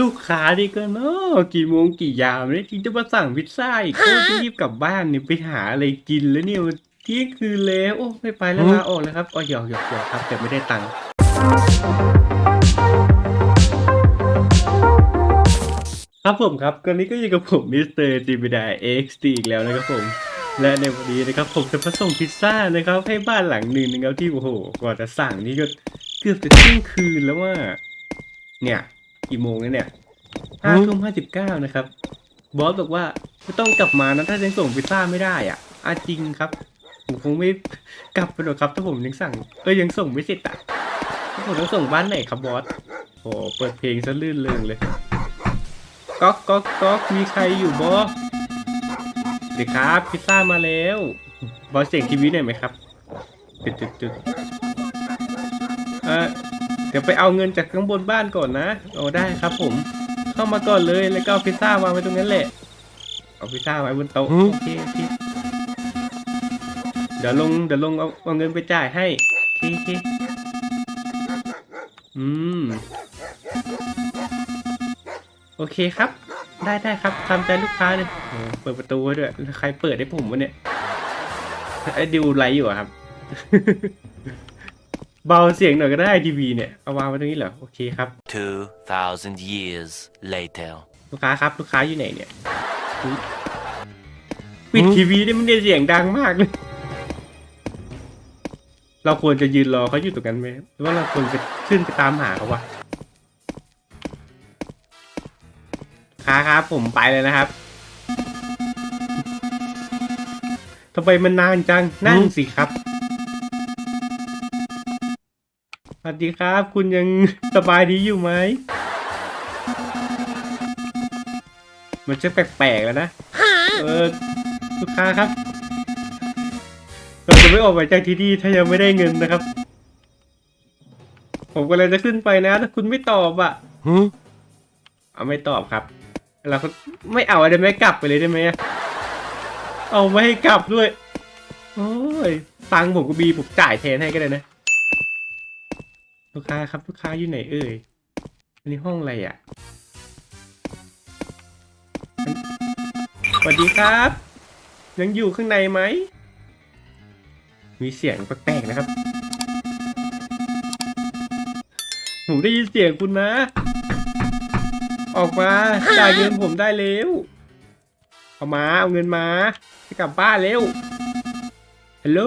ลูกค้าดีก็เนาะกี่โมงกี่ยามเนี่ยจริงจะมาสั่งพิซซ่าอีกโอ้จะรีบกลับบ้านเนี่ยไปหาอะไรกินแล้วเนี่ยมันเที่ยงคืนแล้วโอ้ไม่ไปแล้วลาออกแล้วครับอ๋อหยอกหยอกหยอกครับแต่ไม่ได้ตังค์ครับผมครับตอนนี้ก็อยู่กับผมมิสเตอร์จีบีดาเอ็กซ์ตีอีกแล้วนะครับผมและในวันนี้นะครับผมจะมาส่งพิซซ่านะครับให้บ้านหลังหนึ่งนะครับที่โอ้โหกว่าจะสั่งนี่ก็เกือบจะเที่ยงคืนแล้วว่าเนี่ย กี่โมงแล้วเนี่ยห้าทุ่มห้าสิบเก้านะครับ บอสบอกว่าไม่ต้องกลับมานะถ้ายังส่งพิซซ่าไม่ได้อะอาจริงครับ ผมคงไม่กลับไปหรอกครับถ้าผมยังสั่งเอ้ยยังส่งไม่เสร็จอะผมต้องส่งบ้านไหนครับบอสโอ้เปิดเพลงซะลื่นเริงเลยก๊อกก๊อกก๊อกมีใครอยู่บอสสวัสดีครับพิซซ่ามาแล้ว บอสเสียงทีวีหน่อยไหมครับจุดจุดจุดเออ เดี๋ยวไปเอาเงินจากข้างบนบ้านก่อนนะโอ้ได้ครับ ผม เข้ามาก่อนเลยแล้วก็เอาพิซซ่าวางไว้ตรงนั้นแหละ เอาพิซซ่าไว้บนโต๊ะหืมโอเคโอเคเดี๋ยวลงเดี๋ยวลงเอาเอาเงินไปจ่ายให้โอเคโอเคอืมโอเคครับ ได้ได้ครับตามใจลูกค้าเลยโอ้เปิดประตูไว้ด้วยแล้วใครเปิดให้ผมวะเนี่ยไอ้ดิวไลฟ์อยู่อะครับ เบาเสียงหน่อยก็ได้ทีวีเนี่ย เอาวางไว้ตรงนี้เหรอ โอเคครับ 2,000 years later. ลูกค้าครับ ลูกค้าอยู่ไหนเนี่ยอุ๊ยปิดทีวีได้มันเนี่ยเสียงดังมากเลย เราควรจะยืนรอเขาอยู่ตรงนั้นไหมหรือว่าเราควรจะขึ้นไปตามหาเขาวะค้าครับผมไปเลยนะครับทำไมมันนานจังนั่งสิครับ วัสดีครับ คุณยังสบายดีอยู่ไหม มันจะแปลกๆแล้วนะ เออลูกค้าครับ เราจะไม่ออกไปจากที่นี่ถ้ายังไม่ได้เงินนะครับ ผมก็เลยจะขึ้นไปนะ ถ้าคุณไม่ตอบอะ Huh? เอาไม่ตอบครับ เราก็ไม่เอาได้ไหมกลับไปเลยได้ไหมอะเอาไม่ให้กลับด้วย โอ้ยตังค์ผมก็มีผมจ่ายแทนให้ก็ได้นะ ลูกค้าครับลูกค้าอยู่ไหนเอ่ยอันนี้ห้องอะไรอะสวัสดีครับ ยังอยู่ข้างในไหม มีเสียงแปลกๆนะครับ ผมได้ยินเสียงคุณนะ ออกมาจ่ายเงินผมได้เร็ว เอามา เอาเงินมา จะกลับบ้านเร็วฮัลโหล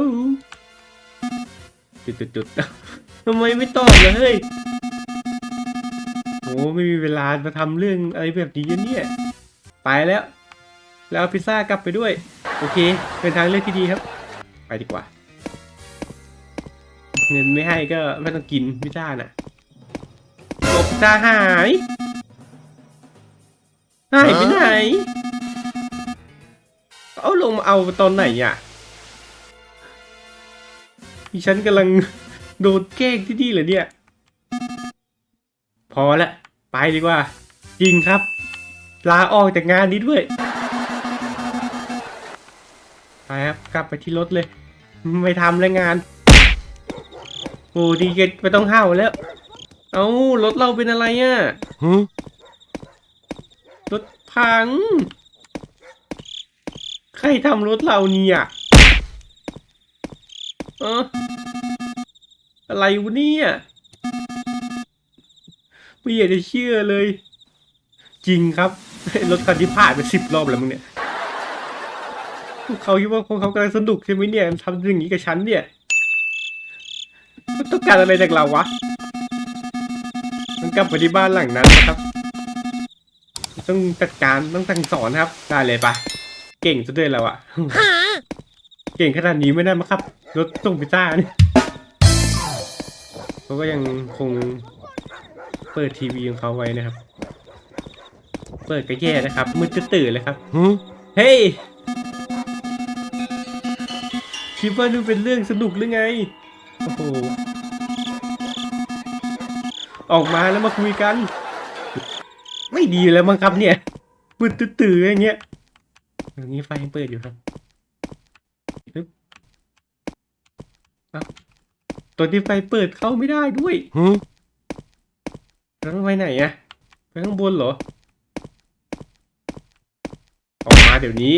จุดจุดจุดๆ ทำไมไม่ตอบเลยเฮ้ยโอ้ไม่มีเวลามาทำเรื่องอะไรแบบนี้เนี่ยไปแล้ว แล้วพิซซ่ากลับไปด้วย โอเค เป็นทางเลือกที่ดีครับ ไปดีกว่า เงินไม่ให้ก็ไม่ต้องกินพิซซ่าน่ะโอ้าหายหายไปไหน เอาลงมาเอาตอนไหนอะดิฉันกำลัง โดนแกล้งที่นี่เหรอเนี่ย พอละไปดีกว่า จริงครับ ลาออกจากงานนี้ด้วย ไปครับ กลับไปที่รถเลย ไม่ทำแล้วงาน โอ้ดีเกตไม่ต้องห้าวแล้ว เอารถเราเป็นอะไรอะ Huh? รถพัง ใครทำรถเราเนี่ย เออ อะไรวะเนี่ย ไม่อยากจะเชื่อเลย จริงครับ รถคันที่ผ่านไปสิบรอบแล้วมึงเนี่ยพวกเขาคิดว่าพวกเขากำลังสนุกใช่ไหมเนี่ยทำอย่างนี้กับฉันเนี่ยมันต้องการอะไรจากเราวะมันกลับไปที่บ้านหลังนั้นนะครับ ต้องจัดการต้องสั่งสอนครับ ได้เลยปะเก่งซะด้วยแล้วอะเก่งขนาดนี้ไม่ได้มั้งครับรถส่งพิซซ่านี่ เขาก็ยังคงเปิดทีวีของเขาไว้นะครับ เปิดก็แย่นะครับ มืดจะตื่นเลยครับ Huh? เฮ้ยคิดว่านี่เป็นเรื่องสนุกหรือไงโอ้โหออกมาแล้วมาคุยกัน ไม่ดีแล้วมั้งครับเนี่ยมืดตื่นๆอย่างเงี้ยอย่างนี้ไฟยังเปิดอยู่ครับปึ๊บเอ้า ตัวที่ไฟเปิดเข้าไม่ได้ด้วย Huh? แล้วมันไปไหนอะไปข้างบนเหรอ ออกมาเดี๋ยวนี้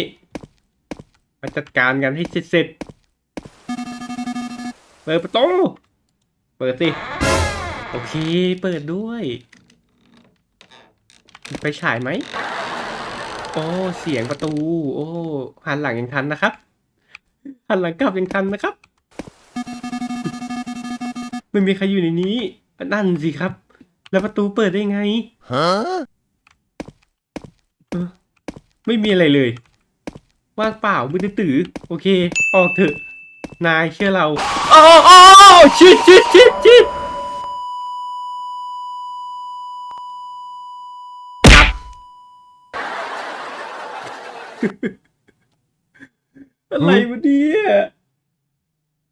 มาจัดการกันให้เสร็จๆเปิดประตู เปิดสิ โอเค เปิดด้วยมีไปฉายไหม โอ้ เสียงประตู โอ้หันหลังยังทันนะครับหันหลังกลับยังทันนะครับ ไม่มีใครอยู่ในนี้นั่นสิครับ แล้วประตูเปิดได้ไง Huh? เออไม่มีอะไรเลย ว่างเปล่ามือตื้อๆโอเค ออกเถอะ นายเชื่อเราอ๋ออ๋อชิดชิดชิดชิดครับอะไรวะเนี่ย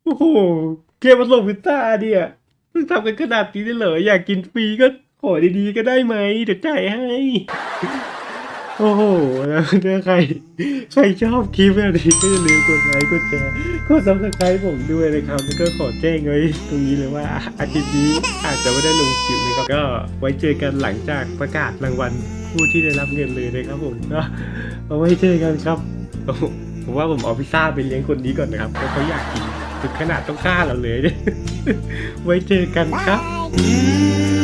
โอ้โห เกมมาส่งพิซซ่าเนี่ยมึงทำกันขนาดนี้ได้เหรออยากกินฟรีก็ขอดีๆก็ได้ไหมเดี๋ยวจ่ายให้ โอ้โหแล้วถ้าใครใครชอบคลิปแบบนี้ก็อย่าลืมกดไลค์กดแชร์กดซับสไครต์ผมด้วยนะครับแล้วก็ขอแจ้งไว้ตรงนี้เลยว่าอาทิตย์นี้อาจจะไม่ได้ลงคลิปนะครับก็ไว้เจอกันหลังจากประกาศรางวัลผู้ที่ได้รับเงินเลยนะครับผมก็เอาไว้เจอกันครับผมว่าผมเอาพิซซ่าไปเลี้ยงคนนี้ก่อนนะครับเพราะเขาอยากกิน ถึงขนาดต้องฆ่าเราเลยเนี่ยไว้เจอกันครับ Bye.